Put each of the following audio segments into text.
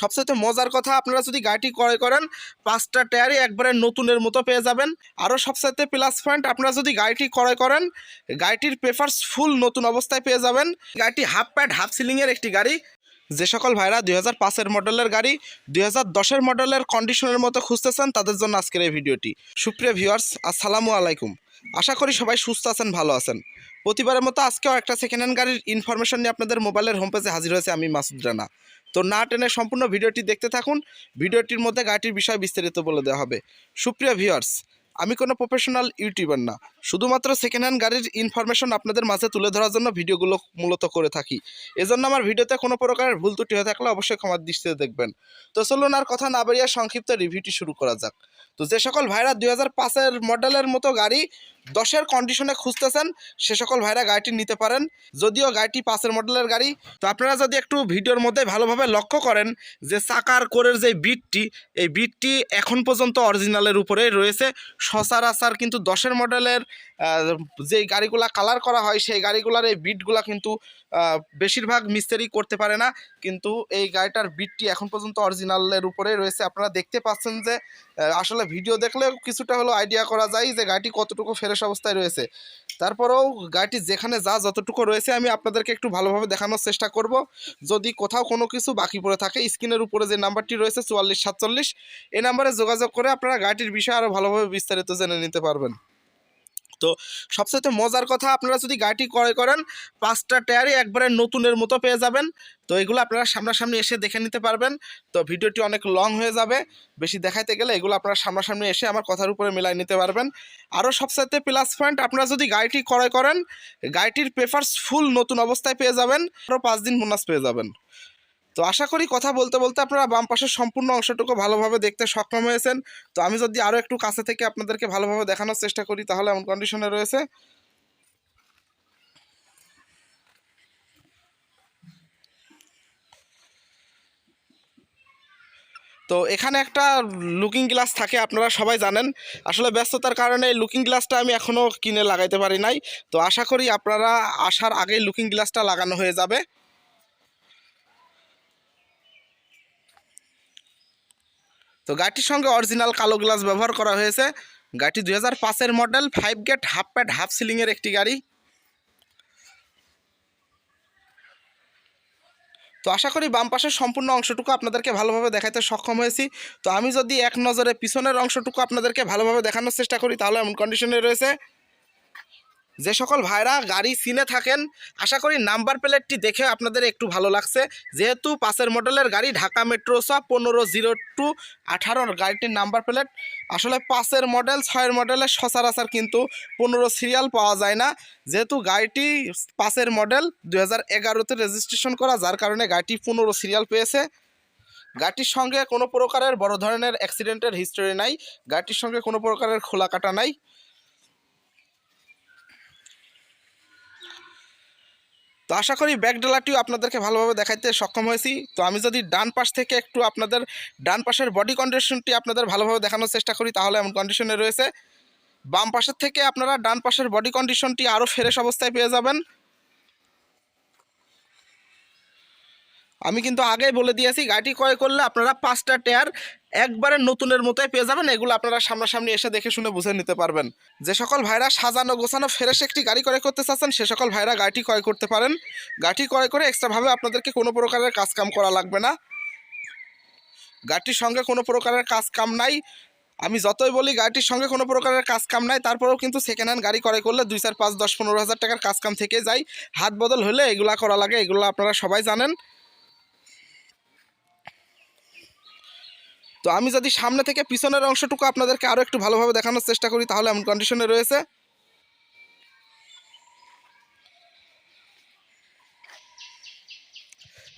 সবচেয়ে মজার কথা, আপনারা যদি গাড়িটি ক্রয় করেন, পাঁচটা টায়ারই একবারে নতুনের মতো পেয়ে যাবেন। আরও সবচাইতে প্লাস পয়েন্ট আপনারা যদি গাড়িটি ক্রয় করেন, গাড়িটির পেপারস ফুল নতুন অবস্থায় পেয়ে যাবেন। গাড়িটি হাফ প্যাড হাফ সিলিংয়ের একটি গাড়ি। যে সকল ভাইরা দুই হাজার পাঁচের মডেলের গাড়ি, দুই হাজার দশের মডেলের কন্ডিশনের মতো খুঁজতেছেন, তাদের জন্য আজকের এই ভিডিওটি। সুপ্রিয় ভিউয়ার্স আসসালামু আলাইকুম। আশা করি সবাই সুস্থ আছেন, ভালো আছেন। প্রতিবারের মতো আজকেও একটা সেকেন্ড হ্যান্ড গাড়ির ইনফরমেশন নিয়ে আপনাদের মোবাইলের হোম পেজে হাজির হয়েছে আমি মাসুদ রানা। তো না টেনে সম্পূর্ণ ভিডিওটি দেখতে থাকুন। ভিডিওটির মধ্যে গাড়িটির বিষয়ে বিস্তারিত বলে দেওয়া হবে। সুপ্রিয় ভিউয়ার্স আমি কোনো প্রফেশনাল ইউটিউবার না। শুধুমাত্র সেকেন্ড হ্যান্ড গাড়ির ইনফরমেশন আপনাদের মাঝে তুলে ধরার জন্য ভিডিওগুলো মূলত করে থাকি। এজন্য আমার ভিডিওতে কোনো প্রকারের ভুল ত্রুটি হয়ে থাকলে অবশ্যই ক্ষমার দৃষ্টিতে দেখবেন। তো চলুন আর কথা না বাড়িয়ে সংক্ষিপ্ত রিভিউটি শুরু করা যাক। তো যে সকল ভাইরা দুই হাজার পাঁচের মডেলের মতো গাড়ি দশের কন্ডিশনে খুঁজতেছেন, সে সকল ভাইরা গাড়িটি নিতে পারেন। যদিও গাড়িটি পাঁচের মডেলের গাড়ি, তো আপনারা যদি একটু ভিডিওর মধ্যে ভালোভাবে লক্ষ্য করেন যে চাকার কোরের যে বিটটি এই বিটটি এখন পর্যন্ত অরিজিনালের উপরে রয়েছে। সচরাচর কিন্তু দশের মডেলের যে গাড়িগুলা কালার করা হয়, সেই গাড়িগুলার এই বিটগুলা কিন্তু বেশিরভাগ মিস্ত্রি করতে পারে না। কিন্তু এই গাড়িটার বিটটি এখন পর্যন্ত অরিজিনালের উপরে রয়েছে। আপনারা দেখতে পাচ্ছেন যে আসলে ভিডিও দেখলে কিছুটা হলো আইডিয়া করা যায় যে গাড়িটি কতটুকু ফ্রেশ অবস্থায় রয়েছে। তারপরেও গাড়িটি যেখানে যা যতটুকু রয়েছে, আমি আপনাদেরকে একটু ভালোভাবে দেখানোর চেষ্টা করব। যদি কোথাও কোনো কিছু বাকি পড়ে থাকে, স্ক্রিনের উপরে যে নাম্বারটি রয়েছে, চুয়াল্লিশ সাতচল্লিশ, এই নাম্বারে যোগাযোগ করে আপনারা গাড়িটির বিষয়ে আরও ভালোভাবে বিস্তারিত জেনে নিতে পারবেন। তো সবচেয়ে মজার কথা, আপনারা যদি গাড়িটি ক্রয় করেন, পাঁচটা টায়ারই একবারে নতুনের মতো পেয়ে যাবেন। তো এগুলো আপনারা সামনাসামনি এসে দেখে নিতে পারবেন। তো ভিডিওটি অনেক লং হয়ে যাবে। বেশি দেখাইতে গেলে এগুলো আপনারা সামনাসামনি এসে আমার কথার উপরে মিলাই নিতে পারবেন। আরও সবচাইতে প্লাস পয়েন্ট আপনারা যদি গাড়িটি ক্রয় করেন, গাড়িটির পেপারস ফুল নতুন অবস্থায় পেয়ে যাবেন। আরও পাঁচ দিন বোনাস পেয়ে যাবেন। তো আশা করি কথা বলতে বলতে আপনারা বাম পাশের সম্পূর্ণ অংশটুকু ভালোভাবে দেখতে সক্ষম হয়েছেন। তো আমি যদি আরও একটু কাছে থেকে আপনাদেরকে ভালোভাবে দেখানোর চেষ্টা করি, তাহলে এমন কন্ডিশনে রয়েছে। তো এখানে একটা লুকিং গ্লাস থাকে, আপনারা সবাই জানেন। আসলে ব্যস্ততার কারণে লুকিং গ্লাসটা আমি এখনও কিনে লাগাইতে পারি নাই। তো আশা করি আপনারা আসার আগেই লুকিং গ্লাসটা লাগানো হয়ে যাবে। তো গাড়িটির সঙ্গে অরিজিনাল কালো গ্লাস ব্যবহার করা হয়েছে। গাড়িটি দুই হাজার পাঁচের model five gate half pad half সিলিংয়ের একটি গাড়ি। তো আশা করি বাম পাশের সম্পূর্ণ অংশটুকু আপনাদেরকে ভালোভাবে দেখাতে সক্ষম হয়েছি। তো আমি যদি এক নজরে পিছনের অংশটুকু আপনাদেরকে ভালোভাবে দেখানোর চেষ্টা করি, তাহলে এমন কন্ডিশনে রয়েছে। যে সকল ভাইরা গাড়ি চিনে থাকেন, আশা করি নাম্বার প্লেটটি দেখে আপনাদের একটু ভালো লাগছে। যেহেতু পাঁচের মডেলের গাড়ি ঢাকা মেট্রো সব পনেরো জিরো টু আঠারোর গাড়িটির নাম্বার প্লেট। আসলে পাঁচের মডেল, ছয়ের মডেলের সচরাচর কিন্তু পনেরো সিরিয়াল পাওয়া যায় না। যেহেতু গাড়িটি পাঁচের মডেল দু হাজার এগারোতে রেজিস্ট্রেশন করা, যার কারণে গাড়িটি পনেরো সিরিয়াল পেয়েছে। গাড়িটির সঙ্গে কোনো প্রকারের বড় ধরনের অ্যাক্সিডেন্টের হিস্টোরি নাই। গাড়িটির সঙ্গে কোনো প্রকারের খোলা কাটা নাই। তো আশা করি ব্যাক ডেলাটিও আপনাদেরকে ভালোভাবে দেখাইতে সক্ষম হয়েছি। তো আমি যদি ডান পাশ থেকে একটু আপনাদের ডান পাশের বডি কন্ডিশনটি আপনাদের ভালোভাবে দেখানোর চেষ্টা করি, তাহলে এমন কন্ডিশনে রয়েছে। বাম পাশের থেকে আপনারা ডান পাশের বডি কন্ডিশনটি আরও ফ্রেশ অবস্থায় পেয়ে যাবেন। আমি কিন্তু আগেই বলে দিয়েছি, গাড়িটি ক্রয় করলে আপনারা পাঁচটা টায়ার একবারে নতুনের মতোই পেয়ে যাবেন। এগুলো আপনারা সামনাসামনি এসে দেখে শুনে বুঝে নিতে পারবেন। যে সকল ভাইরা সাজানো গোছানো ফ্রেশ একটি গাড়ি ক্রয় করতে চাচ্ছেন, সে সকল ভাইরা গাড়িটি ক্রয় করতে পারেন। গাড়িটি ক্রয় করে এক্সট্রাভাবে আপনাদেরকে কোনো প্রকারের কাজ কাম করা লাগবে না। গাড়িটির সঙ্গে কোনো প্রকারের কাজ কাম নাই। আমি যতই বলি গাড়িটির সঙ্গে কোনো প্রকারের কাজ কাম নাই, তারপরেও কিন্তু সেকেন্ড হ্যান্ড গাড়ি ক্রয় করলে দুই, চার, পাঁচ, দশ, পনেরো হাজার টাকার কাজ কাম থেকে যায়। হাত বদল হলে এগুলা করা লাগে, এগুলো আপনারা সবাই জানেন। তো আমি যদি সামনে থেকে পিছনের অংশটুকু আপনাদেরকে আরও একটু ভালোভাবে দেখানোর চেষ্টা করি, তাহলে এমন কন্ডিশনে রয়েছে।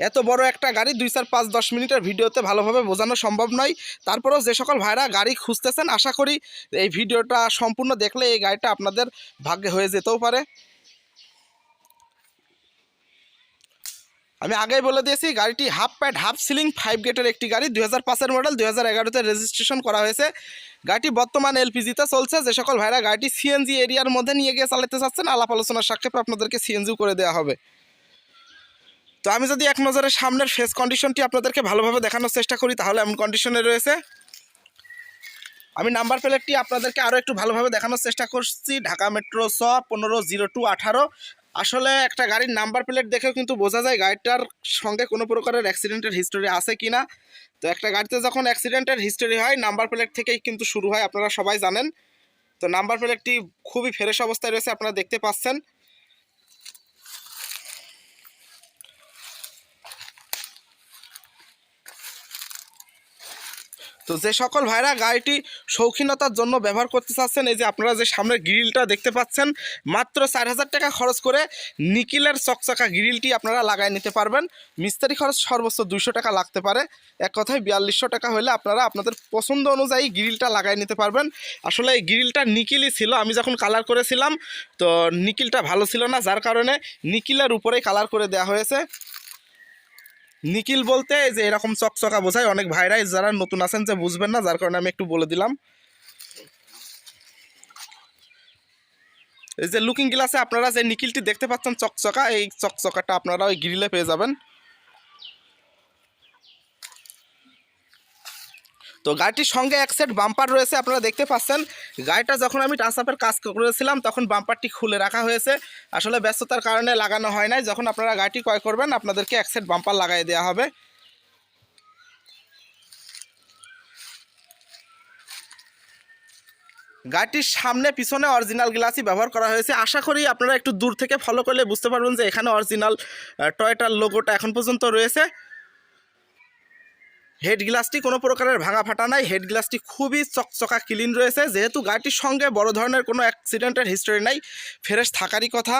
এত বড় একটা গাড়ি দুই চার পাঁচ দশ মিনিটের ভিডিওতে ভালোভাবে বোঝানো সম্ভব নয়। তারপরেও যে সকল ভাইরা গাড়ি খুঁজতেছেন, আশা করি এই ভিডিওটা সম্পূর্ণ দেখলে এই গাড়িটা আপনাদের ভাগ্যে হয়ে যেতেও পারে। আমি আগেই বলে দিয়েছি, গাড়িটি half pad half ceiling five গেটের একটি গাড়ি, দুই হাজার পাঁচের মডেল দুই হাজার এগারোতে রেজিস্ট্রেশন করা হয়েছে। গাড়িটি বর্তমান এলপিজিতে চলছে, যে সকল ভাইরা গাড়িটি সিএনজি এরিয়ার মধ্যে নিয়ে গিয়ে চালাতে চাচ্ছেন, আলাপ আলোচনার সাক্ষেপে আপনাদেরকে সিএনজিও করে দেওয়া হবে। তো আমি যদি এক নজরে সামনের ফেস কন্ডিশনটি আপনাদেরকে ভালোভাবে দেখানোর চেষ্টা করি, তাহলে এমন কন্ডিশনে রয়েছে। আমি নাম্বার প্লেটটি আপনাদেরকে আরও একটু ভালোভাবে দেখানোর চেষ্টা করছি, ঢাকা মেট্রো স পনেরো, জিরো, টু, আঠারো। আসলে একটা গাড়ির নাম্বার প্লেট দেখেও কিন্তু বোঝা যায় গাড়িটার সঙ্গে কোনো প্রকারের অ্যাক্সিডেন্টের হিস্টোরি আছে কি না তো একটা গাড়িতে যখন অ্যাক্সিডেন্টের হিস্টোরি হয়, নাম্বার প্লেট থেকেই কিন্তু শুরু হয়, আপনারা সবাই জানেন। তো নাম্বার প্লেটটি খুবই ফ্রেশ অবস্থায় রয়েছে, আপনারা দেখতে পাচ্ছেন। তো যে সকল ভাইরা গাড়িটি শৌখিনতার জন্য ব্যবহার করতে চাচ্ছেন, এই যে আপনারা যে সামনের গ্রিলটা দেখতে পাচ্ছেন, মাত্র চার হাজার টাকা খরচ করে নিকিলের চকচকা গ্রিলটি আপনারা লাগাই নিতে পারবেন। মিস্ত্রি খরচ সর্বোচ্চ দুইশো টাকা লাগতে পারে। এক কথায় বিয়াল্লিশশো টাকা হলে আপনারা আপনাদের পছন্দ অনুযায়ী গ্রিলটা লাগাই নিতে পারবেন। আসলে এই গ্রিলটা নিকিলই ছিল, আমি যখন কালার করেছিলাম, তো নিকিলটা ভালো ছিল না, যার কারণে নিকিলের উপরেই কালার করে দেওয়া হয়েছে। নিকিল বলতে যে এরকম চকচকা বোঝায়, অনেক ভাইরাই যারা নতুন আছেন যে বুঝবেন না, যার কারণে আমি একটু বলে দিলাম। এই যে লুকিং গ্লাসে আপনারা যে নিকিলটি দেখতে পাচ্ছেন চকচকা, এই চকচকাটা আপনারা ওই গ্রিলে পেয়ে যাবেন। তো গাড়িটির সঙ্গে এক সেট বাম্পার রয়েছে, আপনারা দেখতে পাচ্ছেন। গাড়িটা যখন আমি টাচ আপের কাজ করেছিলাম, তখন বাম্পারটি খুলে রাখা হয়েছে। আসলে ব্যস্ততার কারণে লাগানো হয় নাই। যখন আপনারা গাড়িটি ক্রয় করবেন, আপনাদেরকে এক সেট বাম্পার লাগাই দেওয়া হবে। গাড়িটির সামনে পিছনে অরিজিনাল গ্লাসই ব্যবহার করা হয়েছে। আশা করি আপনারা একটু দূর থেকে ফলো করলে বুঝতে পারবেন যে এখানে অরিজিনাল টয়টার লোগোটা এখন পর্যন্ত রয়েছে। হেড গ্লাসটি কোনো প্রকারের ভাঙা ফাটা নাই। হেড গ্লাসটি খুবই চকচকা ক্লিন রয়েছে। যেহেতু গাড়িটির সঙ্গে বড় ধরনের কোনো অ্যাক্সিডেন্টের হিস্টোরি নাই, ফ্রেশ থাকারই কথা।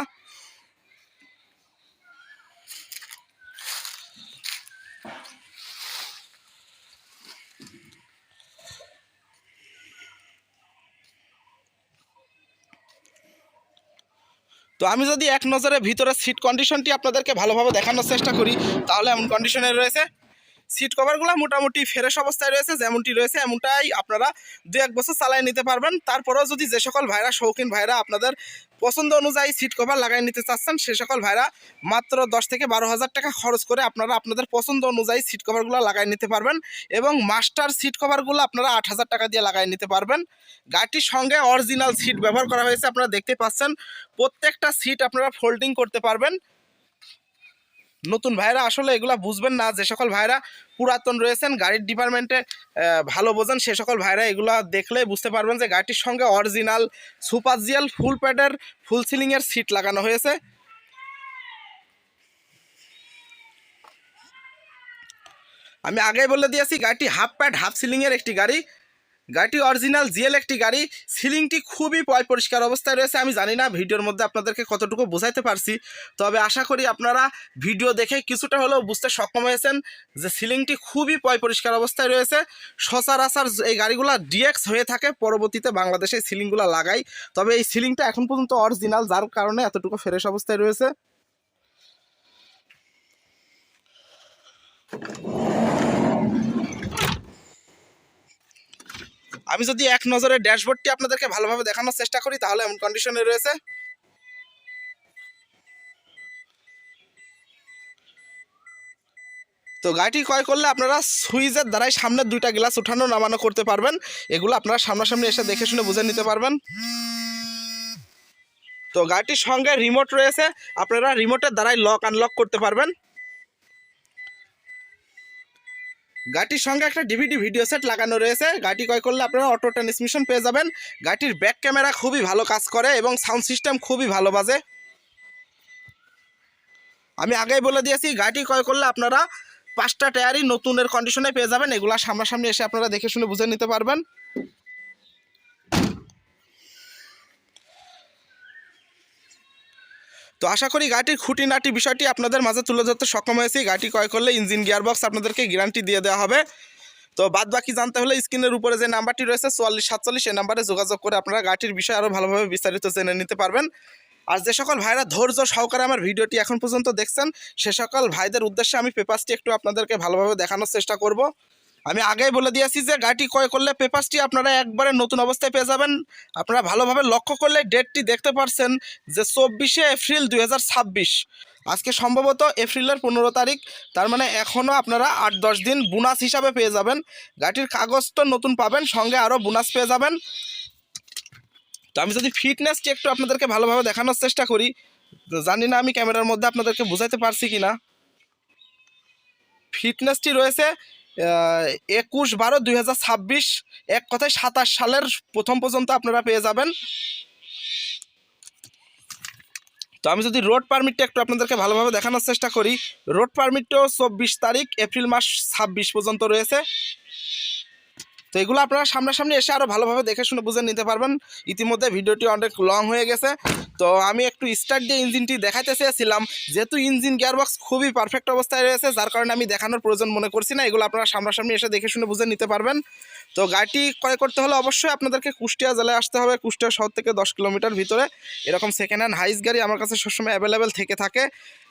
তো আমি যদি এক নজরে ভিতরে সিট কন্ডিশনটি আপনাদেরকে ভালোভাবে দেখানোর চেষ্টা করি, তাহলে এমন কন্ডিশনে রয়েছে। সিট কভারগুলো মোটামুটি ফ্রেশ অবস্থায় রয়েছে, যেমনটি রয়েছে এমনটাই আপনারা দু এক বছর চালিয়ে নিতে পারবেন। তারপরেও যদি যে সকল ভাইরা, শৌখিন ভাইরা আপনাদের পছন্দ অনুযায়ী সিট কভার লাগাই নিতে চাচ্ছেন, সে সকল ভাইরা মাত্র দশ থেকে বারো হাজার টাকা খরচ করে আপনারা আপনাদের পছন্দ অনুযায়ী সিট কভারগুলো লাগাই নিতে পারবেন এবং মাস্টার সিট কভারগুলো আপনারা আট হাজার টাকা দিয়ে লাগাই নিতে পারবেন। গাড়িটির সঙ্গে অরিজিনাল সিট ব্যবহার করা হয়েছে, আপনারা দেখতে পাচ্ছেন। প্রত্যেকটা সিট আপনারা ফোল্ডিং করতে পারবেন। নতুন ভাইরা আসলে এগুলা বুঝবেন না। যে সকল ভাইরা পুরাতন রয়েছেন, গাড়ির ডিপার্টমেন্টে ভালো বোঝেন, সে সকল ভাইরা এগুলা দেখলে বুঝতে পারবেন যে গাড়িটির সঙ্গে অরিজিনাল সুপারজিয়াল ফুল প্যাডের ফুল সিলিংয়ের সিট লাগানো হয়েছে। আমি আগেই বলে দিয়েছি, গাড়িটি হাফ প্যাড হাফ সিলিংয়ের একটি গাড়ি। গাড়িটি অরিজিনাল জিএল একটি গাড়ি। সিলিংটি খুবই পয় পরিষ্কার অবস্থায় রয়েছে। আমি জানি না ভিডিওর মধ্যে আপনাদেরকে কতটুকু বোঝাইতে পারছি। তবে আশা করি আপনারা ভিডিও দেখে কিছুটা হলেও বুঝতে সক্ষম হয়েছেন যে সিলিংটি খুবই পয় পরিষ্কার অবস্থায় রয়েছে। সচরাচর এই গাড়িগুলো ডিএক্স হয়ে থাকে। পরবর্তীতে বাংলাদেশে সিলিংগুলো লাগাই। তবে এই সিলিংটা এখন পর্যন্ত অরিজিনাল যার কারণে এতটুকু ফ্রেশ অবস্থায় রয়েছে। আমি যদি এক নজরে ড্যাশবোর্ডটি আপনাদেরকে ভালোভাবে দেখানোর চেষ্টা করি, তাহলে এমন কন্ডিশনে রয়েছে। তো গাড়িটি ক্রয় করলে আপনারা সুইচের দ্বারাই সামনের দুইটা গ্লাস উঠানো নামানো করতে পারবেন। এগুলো আপনারা সামনাসামনি এসে দেখে শুনে বুঝে নিতে পারবেন। তো গাড়িটির সঙ্গে রিমোট রয়েছে। আপনারা রিমোটের দ্বারাই লক আনলক করতে পারবেন। গাড়িটির সঙ্গে একটা ডিভিডি ভিডিও সেট লাগানো রয়েছে। গাড়ি ক্রয় করলে আপনারা অটো ট্রান্সমিশন পেয়ে যাবেন। গাড়িটির ব্যাক ক্যামেরা খুবই ভালো কাজ করে এবং সাউন্ড সিস্টেম খুবই ভালো বাজে। আমি আগেই বলে দিয়েছি, গাড়ি ক্রয় করলে আপনারা পাঁচটা টায়ারই নতুনের কন্ডিশনে পেয়ে যাবেন। এগুলা সামনাসামনি এসে আপনারা দেখে শুনে বুঝে নিতে পারবেন। তো আশা করি গাড়িটির খুঁটিনাটি বিষয়টি আপনাদের মাঝে তুলে ধরতে সক্ষম হয়েছি। গাড়িটি ক্রয় করলে ইঞ্জিন গিয়ারবক্স আপনাদেরকে গ্যারান্টি দিয়ে দেওয়া হবে। তো বাদ বাকি জানতে হলে স্ক্রিনের উপরে যে নাম্বারটি রয়েছে, চুয়াল্লিশ সাতচল্লিশ, এই নাম্বারে যোগাযোগ করে আপনারা গাড়িটির বিষয়ে আরও ভালোভাবে বিস্তারিত জেনে নিতে পারবেন। আর যে সকল ভাইরা ধৈর্য সহকারে আমার ভিডিওটি এখন পর্যন্ত দেখছেন, সে সকল ভাইদের উদ্দেশ্যে আমি পেপারসটি একটু আপনাদেরকে ভালোভাবে দেখানোর চেষ্টা করব। আমি আগেই বলে দিয়েছি যে গাড়িটি ক্রয় করলে পেপারসটি আপনারা একবারে নতুন অবস্থায় পেয়ে যাবেন। আপনারা ভালোভাবে লক্ষ্য করলে ডেটটি দেখতে পারছেন যে চব্বিশে এপ্রিল দুই হাজার ছাব্বিশ। আজকে সম্ভবত এপ্রিলের পনেরো তারিখ, তার মানে এখনও আপনারা আট দশ দিন বোনাস হিসাবে পেয়ে যাবেন। গাড়িটির কাগজ তো নতুন পাবেন, সঙ্গে আরও বোনাস পেয়ে যাবেন। তো আমি যদি ফিটনেসটি একটু আপনাদেরকে ভালোভাবে দেখানোর চেষ্টা করি জানি না আমি ক্যামেরার মধ্যে আপনাদেরকে বোঝাতে পারছি কি না ফিটনেসটি রয়েছে একুশ বারো দুই এক কথায় সাতাশ সালের প্রথম পর্যন্ত আপনারা পেয়ে যাবেন। তো আমি যদি রোড পারমিটটা একটু আপনাদেরকে ভালোভাবে দেখানোর চেষ্টা করি। রোড পারমিটটাও চব্বিশ তারিখ, এপ্রিল মাস ছাব্বিশ পর্যন্ত রয়েছে। তো এগুলো আপনারা সামনাসামনি এসে আরও ভালোভাবে দেখে শুনে বুঝে নিতে পারবেন। ইতিমধ্যে ভিডিওটি অনেক লং হয়ে গেছে। তো আমি একটু স্টার্ট দিয়ে ইঞ্জিনটি দেখাতে চেয়েছিলাম। যেহেতু ইঞ্জিন গিয়ারবক্স খুবই পারফেক্ট অবস্থায় রয়েছে, যার কারণে আমি দেখানোর প্রয়োজন মনে করছি না। এগুলো আপনারা সামনাসামনি এসে দেখে শুনে বুঝে নিতে পারবেন। তো গাড়িটি ক্রয় করতে হলে অবশ্যই আপনাদেরকে কুষ্টিয়া জেলায় আসতে হবে, কুষ্টিয়া শহর থেকে দশ কিলোমিটার ভিতরে। এরকম সেকেন্ড হ্যান্ড হাইস গাড়ি আমার কাছে সবসময় অ্যাভেলেবেল থেকে থাকে।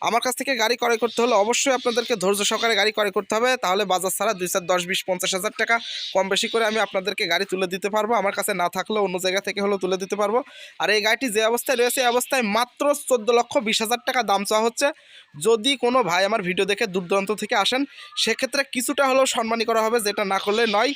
আমার কাছ থেকে গাড়ি ক্রয় করতে হলে অবশ্যই আপনাদেরকে ধৈর্য সহকারে গাড়ি ক্রয় করতে হবে। তাহলে বাজার ছাড়া দুই চার দশ বিশ পঞ্চাশ হাজার টাকা কম বেশি করে আমি আপনাদেরকে গাড়ি তুলে দিতে পারব। আমার কাছে না থাকলেও অন্য জায়গা থেকে হলেও তুলে দিতে পারব। আর এই গাড়িটি যে অবস্থায় রয়েছে এই অবস্থায় মাত্র চোদ্দ লক্ষ বিশ হাজার টাকা দাম চাওয়া হচ্ছে। যদি কোনো ভাই আমার ভিডিও দেখে দূর দূরান্ত থেকে আসেন, সেক্ষেত্রে কিছুটা হলেও সম্মানী করা হবে, যেটা না করলে নয়।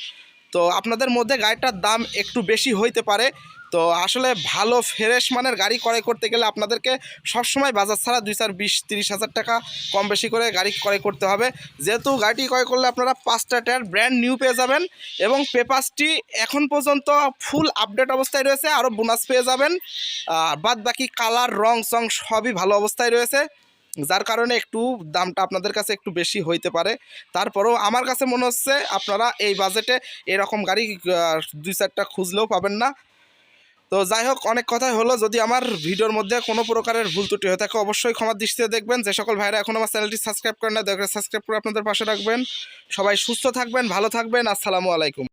তো আপনাদের মধ্যে গাড়িটার দাম একটু বেশি হইতে পারে। তো আসলে ভালো ফ্রেশ মানের গাড়ি ক্রয় করতে গেলে আপনাদেরকে সবসময় বাজার ছাড়া দুই চার বিশ তিরিশ হাজার টাকা কম বেশি করে গাড়ি ক্রয় করতে হবে। যেহেতু গাড়িটি ক্রয় করলে আপনারা পাঁচটা টায়ার ব্র্যান্ড নিউ পেয়ে যাবেন এবং পেপারসটি এখন পর্যন্ত ফুল আপডেট অবস্থায় রয়েছে, আরও বোনাস পেয়ে যাবেন। বাদ বাকি কালার রং সং সবই ভালো অবস্থায় রয়েছে, যার কারণে একটু দামটা আপনাদের কাছে একটু বেশি হইতে পারে। তারপরেও আমার কাছে মনে হচ্ছে আপনারা এই বাজেটে এরকম গাড়ি দুই চারটা খুঁজলেও পাবেন না। তো যাই হোক অনেক কথাই হলো। যদি আমার ভিডিওর মধ্যে কোনো প্রকারের ভুল ত্রুটি হয়ে থাকে, অবশ্যই ক্ষমার দৃষ্টিতে দেখবেন। যে সকল ভাইরা এখন আমার চ্যানেলটি সাবস্ক্রাইব করেন না দয়া করে সাবস্ক্রাইব করে আপনাদের পাশে রাখবেন। সবাই সুস্থ থাকবেন, ভালো থাকবেন। আসসালামু আলাইকুম।